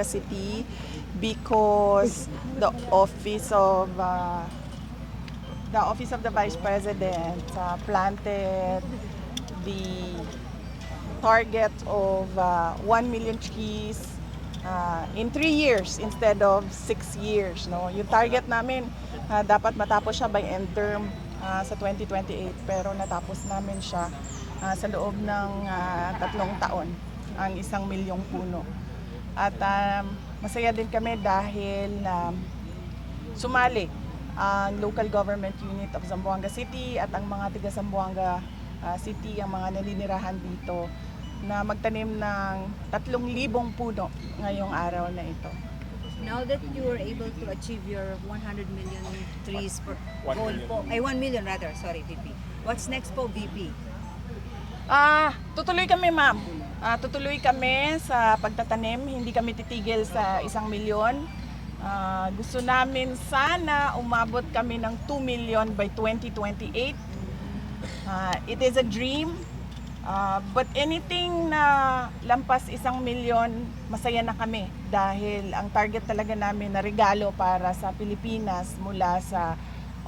Zamboanga City because the office of uh, the office of the vice president uh, planted the target of uh, 1 million trees uh, in 3 years instead of 6 years no? Yung target namin uh, dapat matapos siya by end term uh, sa 2028 pero natapos namin siya uh, sa loob ng uh, tatlong taon ang isang milyong puno at um, masaya din kami dahil um, sumali ang local government unit of Zamboanga City at ang mga taga Zamboanga ah, City, ang mga naninirahan dito na magtanim ng 3,000 puno ngayong araw na ito. Now that you were able to achieve your 100 million trees per One goal million. po, ay 1 million rather, sorry VP. What's next po VP? Ah, tutuloy kami ma'am. Ah, tutuloy kami sa pagtatanim, hindi kami titigil sa isang milyon. Ah, gusto namin sana umabot kami ng 2 million by 2028. Ah, it is a dream. Ah, but anything na lampas isang milyon, masaya na kami dahil ang target talaga namin na regalo para sa Pilipinas mula sa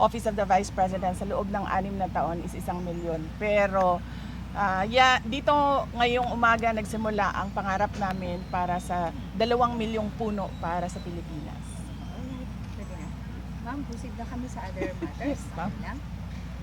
Office of the Vice President sa loob ng anim na taon is isang milyon. Pero ah, yeah, dito ngayong umaga nagsimula ang pangarap namin para sa dalawang milyong puno para sa Pilipinas. Ma'am, proceed na kami sa other matters. Ma'am.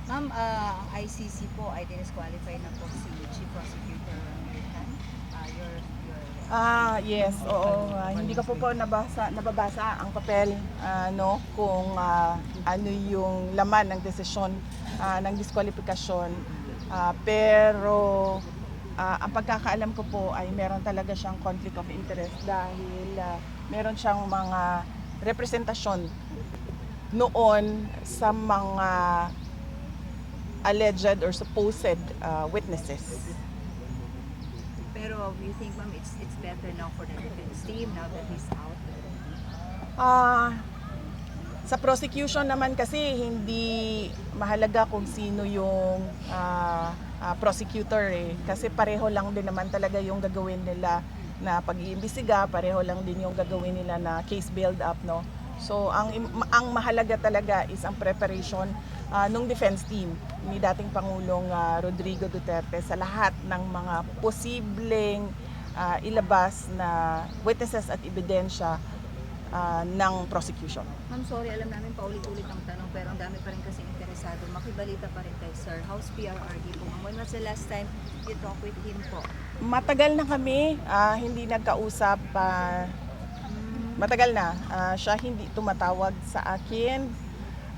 Ma'am, ah, ang ICC po ay disqualify na po si Chief Prosecutor Militan. Ah, your, your Ah, yes, oo. Ah, hindi ko po po nabasa, nababasa ang papel ah, no kung ah, ano yung laman ng desisyon ah, ng diskwalifikasyon. Ah, pero ah, ang pagkakaalam ko po ay meron talaga siyang conflict of interest dahil ah, meron siyang mga representasyon noon sa mga alleged or supposed ah, witnesses. pero you think ma'am it's it's better now for the defense team now that he's out? Ah, sa prosecution naman kasi hindi mahalaga kung sino yung ah, ah, prosecutor eh. Kasi pareho lang din naman talaga yung gagawin nila na pag-iimbestiga, pareho lang din yung gagawin nila na case build up, no? So ang ang mahalaga talaga is ang preparation ah, nung defense team ni dating Pangulong ah, Rodrigo Duterte sa lahat ng mga posibleng ah, ilabas na witnesses at ebidensya ah, ng prosecution. Ma'am, sorry, alam namin paulit-ulit ang tanong pero ang dami pa rin kasi interesado. Makibalita pa rin kay Sir. How's PRRD po? When was the last time you talked with him po? Matagal na kami ah, hindi nagkausap. ah, matagal na. Ah, siya hindi tumatawag sa akin.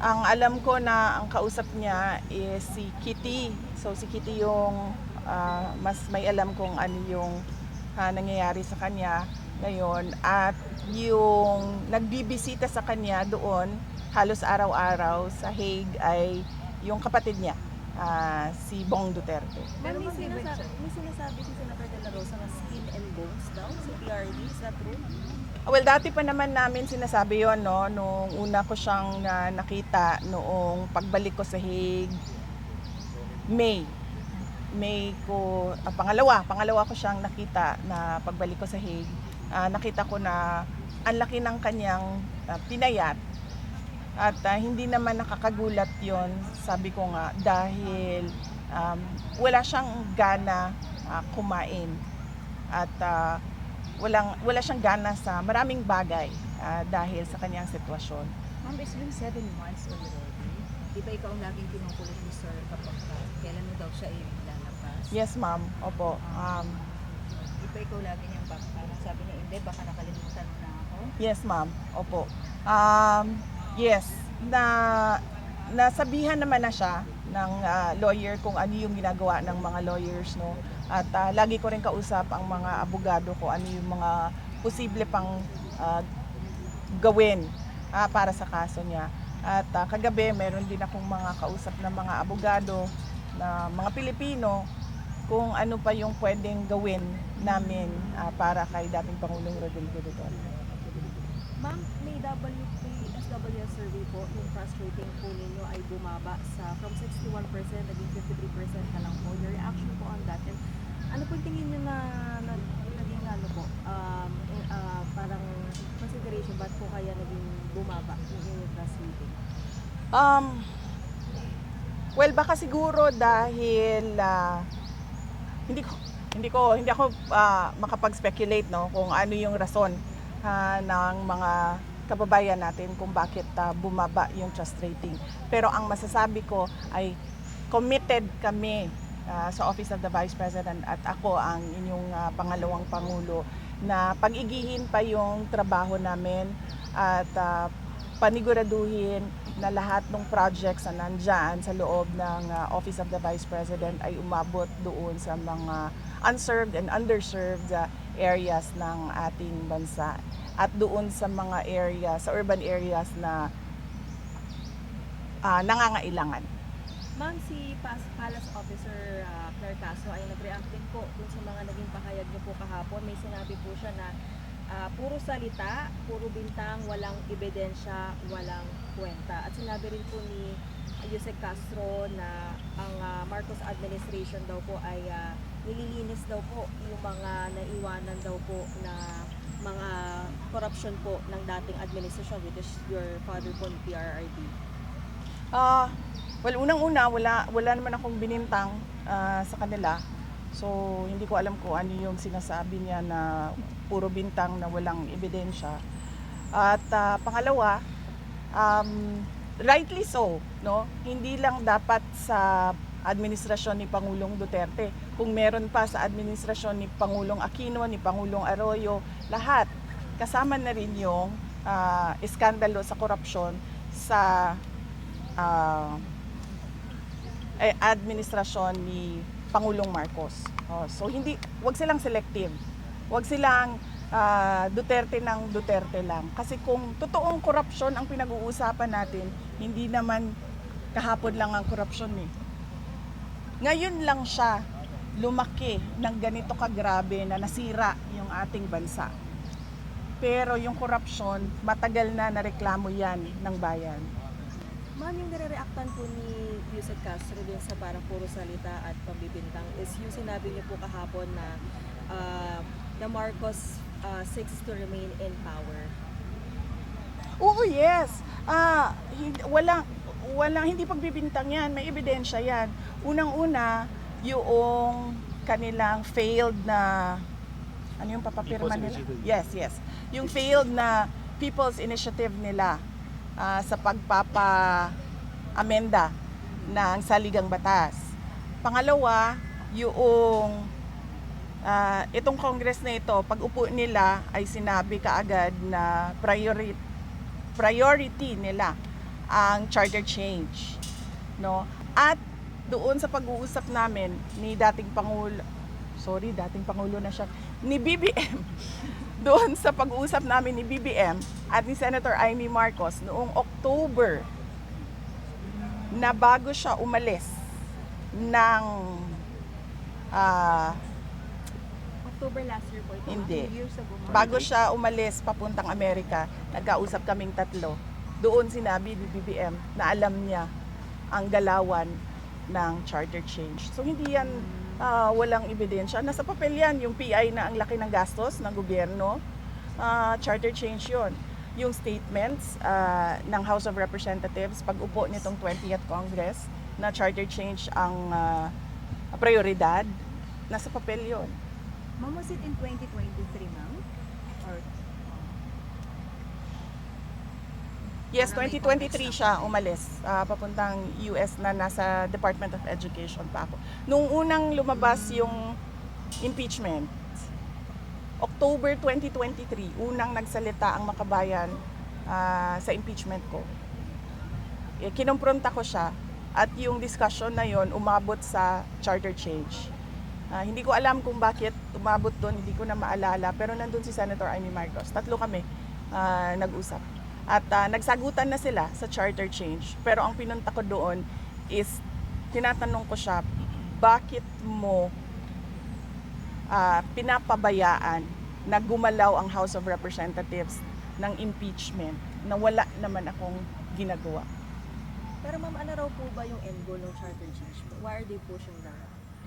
Ang alam ko na ang kausap niya is si Kitty. So si Kitty yung ah, mas may alam kung ano yung ah, nangyayari sa kanya ngayon. At yung nagbibisita sa kanya doon halos araw-araw sa Hague ay yung kapatid niya, ah, si Bong Duterte. Pero may, sinasa- may sinasabi si Senator De La Rosa na skin and bones daw sa PRD. Is that true? Well, dati pa naman namin sinasabi yon no, nung una ko siyang na nakita noong pagbalik ko sa Hague, May. May ko, ah, pangalawa, pangalawa ko siyang nakita na pagbalik ko sa Hague. Ah, nakita ko na ang laki ng kanyang ah, pinayat at ah, hindi naman nakakagulat yon sabi ko nga, dahil um, wala siyang gana ah, kumain. At ah, walang wala siyang gana sa maraming bagay ah, dahil sa kanyang sitwasyon. Ma'am, it's been seven months already. Di ba ikaw ang laging kinukulit ni Sir kapag kailan mo daw siya ilalabas? Yes, ma'am. Opo. Um, Di ba ikaw lagi niyang parang sabi niya, hindi, baka nakalimutan mo na ako? yes, ma'am. Opo. Um, yes, na nasabihan naman na siya ng ah, lawyer kung ano yung ginagawa ng mga lawyers, no? At ah, lagi ko rin kausap ang mga abogado ko ano yung mga posible pang ah, gawin ah, para sa kaso niya. At ah, kagabi, meron din akong mga kausap na mga abogado na mga Pilipino kung ano pa yung pwedeng gawin namin ah, para kay dating Pangulong Rodrigo Duterte. Ma'am, may WP, SWS survey po, yung frustrating po ninyo ay bumaba sa from 61% naging 53% na lang po. Your reaction po on that? And ano po yung tingin nyo na, na naging ano po, um, ah, parang ba't po kaya naging bumaba yung inyong trust rating? Um, well, baka siguro dahil ah, hindi ko hindi ko hindi ako ah, makapag-speculate no kung ano yung rason ah, ng mga kababayan natin kung bakit ah, bumaba yung trust rating. Pero ang masasabi ko ay committed kami ah, sa Office of the Vice President at ako ang inyong ah, pangalawang pangulo na pag-igihin pa yung trabaho namin at ah, paniguraduhin na lahat ng projects na nandyan sa loob ng uh, Office of the Vice President ay umabot doon sa mga unserved and underserved uh, areas ng ating bansa at doon sa mga areas, sa urban areas na uh, nangangailangan. Ma'am, si Palace Officer ah, Claire Caso ay nag-react din po dun sa mga naging pahayag niyo po kahapon. May sinabi po siya na ah, puro salita, puro bintang, walang ebidensya, walang kwenta. At sinabi rin po ni Yusek Castro na ang ah, Marcos administration daw po ay ah, nililinis daw po yung mga naiwanan daw po na mga corruption po ng dating administration which is your father po ni PRRD. Ah, well, unang-una, wala, wala naman akong binintang ah, sa kanila. So, hindi ko alam kung ano yung sinasabi niya na puro bintang na walang ebidensya. At ah, pangalawa, um, rightly so, no? Hindi lang dapat sa administrasyon ni Pangulong Duterte. Kung meron pa sa administrasyon ni Pangulong Aquino, ni Pangulong Arroyo, lahat kasama na rin yung ah, iskandalo sa korupsyon sa ah, eh, administrasyon ni Pangulong Marcos. Oh, so hindi wag silang selective. Wag silang ah, Duterte ng Duterte lang. Kasi kung totoong korupsyon ang pinag-uusapan natin, hindi naman kahapon lang ang korupsyon eh. Ngayon lang siya lumaki ng ganito kagrabe na nasira yung ating bansa. Pero yung korupsyon, matagal na nareklamo yan ng bayan. Ma'am, yung nare-reactan po ni Yusek Castro din sa parang puro salita at pambibintang is yung sinabi niyo po kahapon na uh, the Marcos uh, seeks to remain in power. Oo, yes. Ah, hindi, walang, walang, hindi pagbibintang yan. May ebidensya yan. Unang-una, yung kanilang failed na, ano yung papapirma nila? Yes, yes. Yung failed na People's Initiative nila ah, sa pagpapa-amenda ng saligang batas. Pangalawa, yung ah, itong Congress na ito, pag upo nila ay sinabi kaagad na priority priority nila ang charter change no? At doon sa pag-uusap namin ni dating pangulo sorry dating pangulo na siya ni BBM doon sa pag-uusap namin ni BBM at ni Senator Amy Marcos noong October na bago siya umalis ng ah, October last year po ito. Hindi. Two years ago, ma'am. Bago siya umalis papuntang Amerika, nagkausap kaming tatlo. Doon sinabi ni BBM na alam niya ang galawan ng charter change. So hindi yan ah, walang ebidensya. Nasa papel yan, yung PI na ang laki ng gastos ng gobyerno. Ah, charter change yon. Yung statements ah, ng House of Representatives pag upo nitong 20th Congress na charter change ang ah, prioridad, nasa papel yon. Ma'am, was it in 2023, ma'am? Or Yes, Para may 2023 context siya umalis. ah, papuntang US na nasa Department of Education pa ako. Nung unang lumabas yung impeachment, October 2023, unang nagsalita ang makabayan ah, sa impeachment ko. Eh, kinumpronta ko siya at yung discussion na yon umabot sa charter change. Ah, hindi ko alam kung bakit umabot doon, hindi ko na maalala, pero nandun si Senator Amy Marcos. Tatlo kami ah, nag-usap. At ah, nagsagutan na sila sa charter change. Pero ang pinunta ko doon is, tinatanong ko siya, bakit mo ah, pinapabayaan na gumalaw ang House of Representatives ng impeachment na wala naman akong ginagawa. Pero ma'am, ano raw po ba yung end goal ng charter change? Why are they pushing that?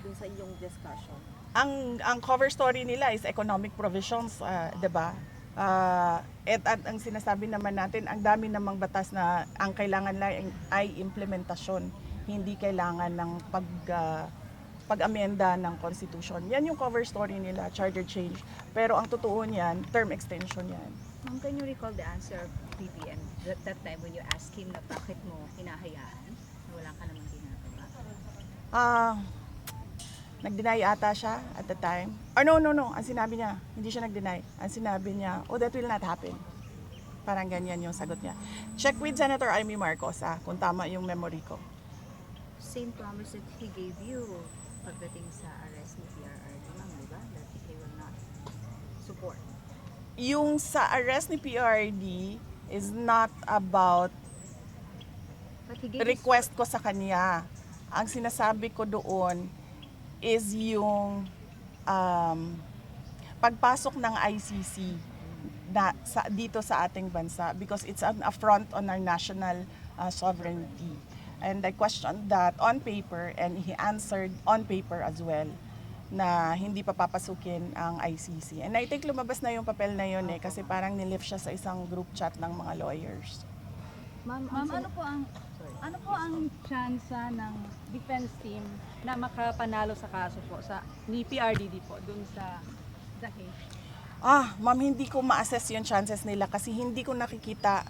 Dun sa iyong discussion. ang ang cover story nila is economic provisions, ah, 'di ba? Ah, at, at ang sinasabi naman natin, ang dami namang batas na ang kailangan lang ay implementasyon, hindi kailangan ng pag ah, pag-amenda ng constitution. Yan yung cover story nila, charter change. Pero ang totoo niyan, term extension yan. Ma'am, can you recall the answer of BBM that, that time when you asked him na bakit mo hinahayaan na wala ka namang ginagawa? Ah, nag-deny ata siya at the time. Or no, no, no. Ang sinabi niya, hindi siya nag-deny. Ang sinabi niya, oh, that will not happen. Parang ganyan yung sagot niya. Check with Senator Amy Marcos, ah, kung tama yung memory ko. Same promise that he gave you pagdating sa arrest ni PRRD, ma'am, di ba? That he will not support. Yung sa arrest ni PRD is not about request ko sa kanya. Ang sinasabi ko doon is yung um, pagpasok ng ICC na sa, dito sa ating bansa because it's an affront on our national uh, sovereignty. And I questioned that on paper and he answered on paper as well na hindi pa papasukin ang ICC. And I think lumabas na yung papel na yun eh kasi parang nilift siya sa isang group chat ng mga lawyers. Ma'am, Ma'am, ano po ang. Ano po ang tsansa ng defense team na makapanalo sa kaso po sa ni PRDD po dun sa Dahig? Ah, ma'am, hindi ko ma-assess yung chances nila kasi hindi ko nakikita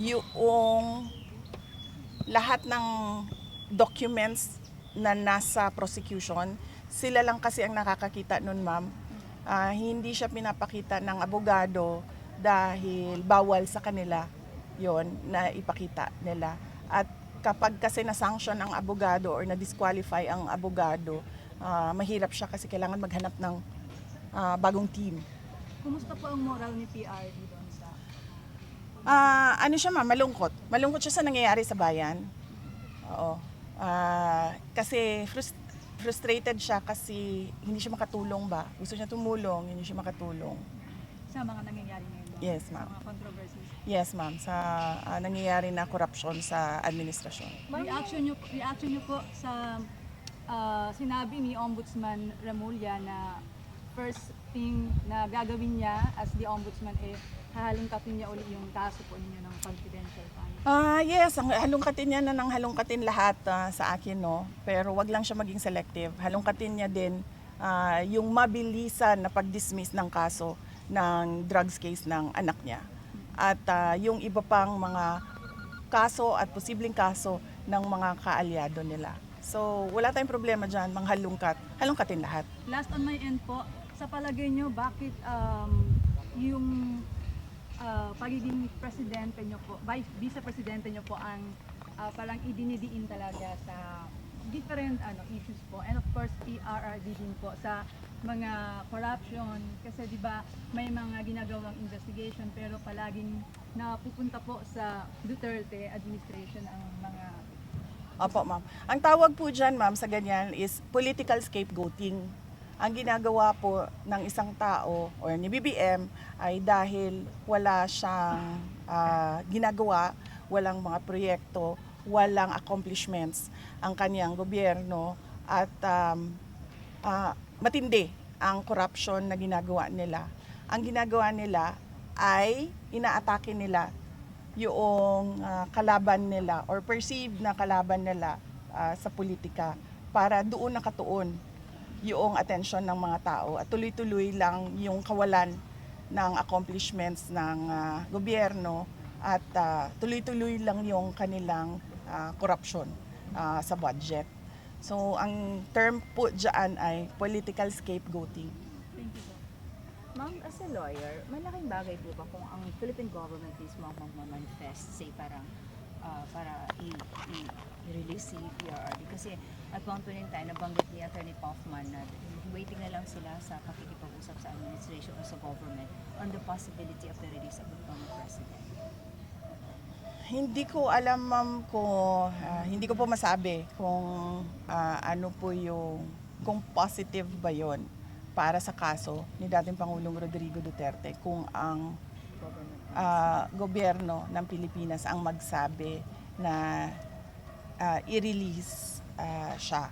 yung lahat ng documents na nasa prosecution. Sila lang kasi ang nakakakita nun, ma'am. Ah, hindi siya pinapakita ng abogado dahil bawal sa kanila yon na ipakita nila. At kapag kasi na-sanction ang abogado or na-disqualify ang abogado, ah, mahirap siya kasi kailangan maghanap ng ah, bagong team. Kumusta po ang moral ni PRD doon sa Ah, ano siya ma'am, malungkot. Malungkot siya sa nangyayari sa bayan. Oo. Ah, kasi frus- frustrated siya kasi hindi siya makatulong ba. Gusto niya tumulong, hindi siya makatulong. sa mga nangyayari ngayon? Yes, ma'am. mga. Yes, ma'am, sa ah, nangyayari na korupsyon sa administrasyon. Reaction niyo reaction niyo po sa ah, sinabi ni Ombudsman Remulla na first thing na gagawin niya as the ombudsman eh hahalungkatin niya uli yung kaso po ninyo ng confidential fund. Ah, yes, ang halongkatin niya na ng halongkatin lahat ah, sa akin, no. Pero wag lang siya maging selective. Halongkatin niya din ah, yung mabilisan na pag-dismiss ng kaso ng drugs case ng anak niya. At ah, yung iba pang mga kaso at posibleng kaso ng mga kaalyado nila. So, wala tayong problema dyan, manghalungkat. Halongkatin lahat. Last on my end po, sa palagay nyo, bakit um, yung ah, pagiging presidente nyo po, vice, vice-presidente nyo po ang ah, parang idinidiin talaga sa different ano issues po and of course PRRD din po sa mga corruption kasi 'di ba may mga ginagawang investigation pero palaging napupunta po sa Duterte administration ang mga Opo, ma'am. Ang tawag po dyan, ma'am, sa ganyan is political scapegoating. Ang ginagawa po ng isang tao or ni BBM ay dahil wala siyang ah, ginagawa, walang mga proyekto, walang accomplishments ang kanyang gobyerno at um, ah, matindi ang corruption na ginagawa nila. Ang ginagawa nila ay inaatake nila yung ah, kalaban nila or perceived na kalaban nila ah, sa politika para doon nakatuon yung attention ng mga tao at tuloy-tuloy lang yung kawalan ng accomplishments ng ah, gobyerno at ah, tuloy-tuloy lang yung kanilang ah, corruption ah, sa budget. So ang term po dyan ay political scapegoating. thank you. Ma'am, as a lawyer, malaking bagay po ba kung ang Philippine government mismo ang magmamanifest, say parang ah, para i-release si PRRD? Kasi at one point in time, nabanggit ni Attorney Kaufman na waiting na lang sila sa pakikipag-usap sa administration o sa government on the possibility of the release of the former president. Hindi ko alam ma'am kung ah, hindi ko po masabi kung ah, ano po yung kung positive ba yon para sa kaso ni dating Pangulong Rodrigo Duterte kung ang ah, gobyerno ng Pilipinas ang magsabi na ah, i-release ah, siya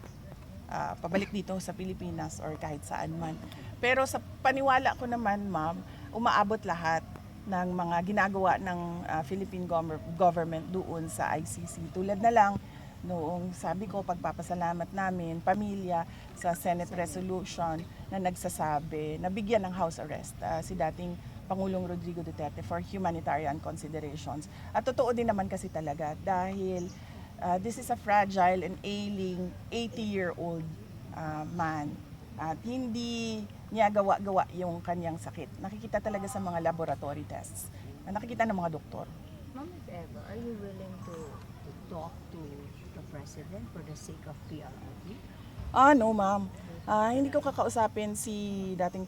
ah, pabalik dito sa Pilipinas or kahit saan man. Pero sa paniwala ko naman, ma'am, umaabot lahat ng mga ginagawa ng ah, Philippine gover- government doon sa ICC. Tulad na lang noong sabi ko pagpapasalamat namin pamilya sa Senate resolution na nagsasabi na bigyan ng house arrest ah, si dating Pangulong Rodrigo Duterte for humanitarian considerations. At totoo din naman kasi talaga dahil ah, this is a fragile and ailing 80-year-old ah, man at hindi niya gawa-gawa yung kanyang sakit. Nakikita talaga sa mga laboratory tests. Na nakikita ng mga doktor. Ma'am, if ever, are you willing to, to talk to the President for the sake of PRRD? Ah, no, ma'am. Ah, hindi ko kakausapin si dating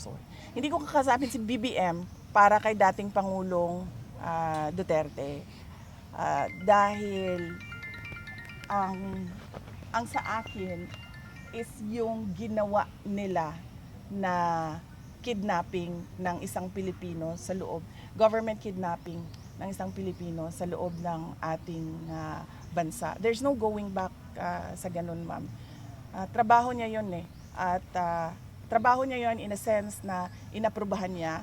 sorry. Hindi ko kakausapin si BBM para kay dating Pangulong ah, Duterte. Ah, dahil ang ang sa akin is yung ginawa nila na kidnapping ng isang Pilipino sa loob, government kidnapping ng isang Pilipino sa loob ng ating ah, bansa. There's no going back ah, sa ganun, ma'am. Ah, trabaho niya yon eh. At ah, trabaho niya yon in a sense na inaprubahan niya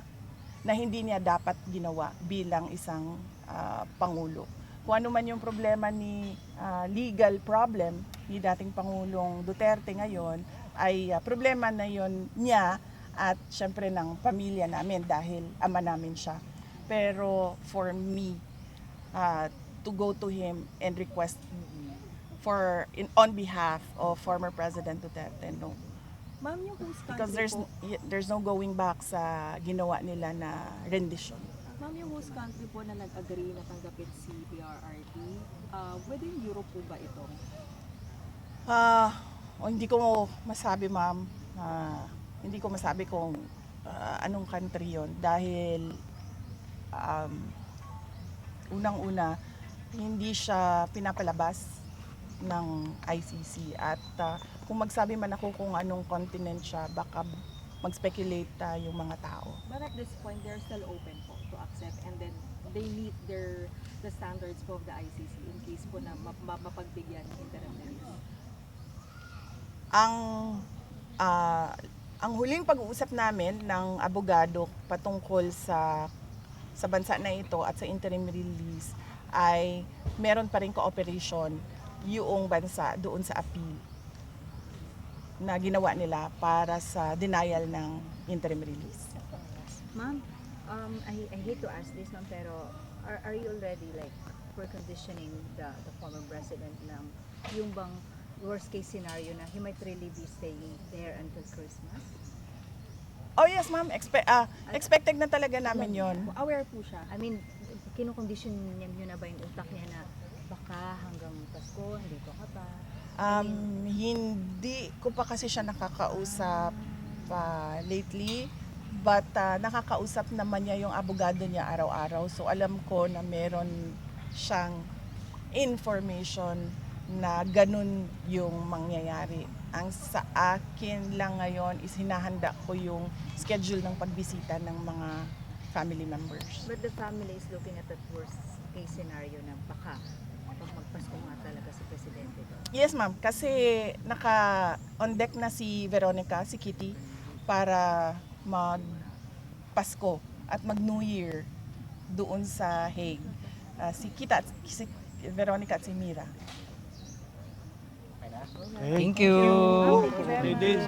na hindi niya dapat ginawa bilang isang ah, pangulo. Kung ano man yung problema ni ah, legal problem ni dating Pangulong Duterte ngayon ay ah, problema na yon niya at syempre ng pamilya namin dahil ama namin siya. Pero for me, ah, to go to him and request for in on behalf of former President Duterte, no. Ma'am, yung host country Because there's po, there's no going back sa ginawa nila na rendition. ma'am, yung host country po na nag-agree na tanggapin si PRRD, ah, within Europe po ba ito? Ah, o hindi ko masabi ma'am. Ah, hindi ko masabi kung ah, anong country 'yon dahil um, unang-una hindi siya pinapalabas ng ICC at ah, kung magsabi man ako kung anong continent siya baka mag-speculate ah, yung mga tao. But at this point, they're still open po to accept and then they meet their the standards po of the ICC in case po na ma- ma- mapagbigyan ng interim release. Ang ah, ang huling pag-uusap namin ng abogado patungkol sa sa bansa na ito at sa interim release ay meron pa rin cooperation yung bansa doon sa appeal na ginawa nila para sa denial ng interim release. Ma'am, um, I, I hate to ask this, ma'am, pero are, are you already like preconditioning the, the former president ng yung bang worst case scenario na he might really be staying there until Christmas? Oh yes ma'am, Expe- ah, expected na talaga namin yon. Aware po siya. I mean, kinukondisyon niya niyo na ba yung utak niya na baka hanggang Pasko, hindi ko ka pa? Um, hindi ko pa kasi siya nakakausap pa lately. But ah, nakakausap naman niya yung abogado niya araw-araw. So alam ko na meron siyang information na ganun yung mangyayari. Ang sa akin lang ngayon is hinahanda ko yung schedule ng pagbisita ng mga family members. But the family is looking at that worst case scenario na baka pag magpasko nga talaga si Presidente. Yes, ma'am. Kasi naka on deck na si Veronica, si Kitty, para mag Pasko at mag New Year doon sa Hague. Ah, si Kita si Veronica at si Mira. Thank you. Thank you very much.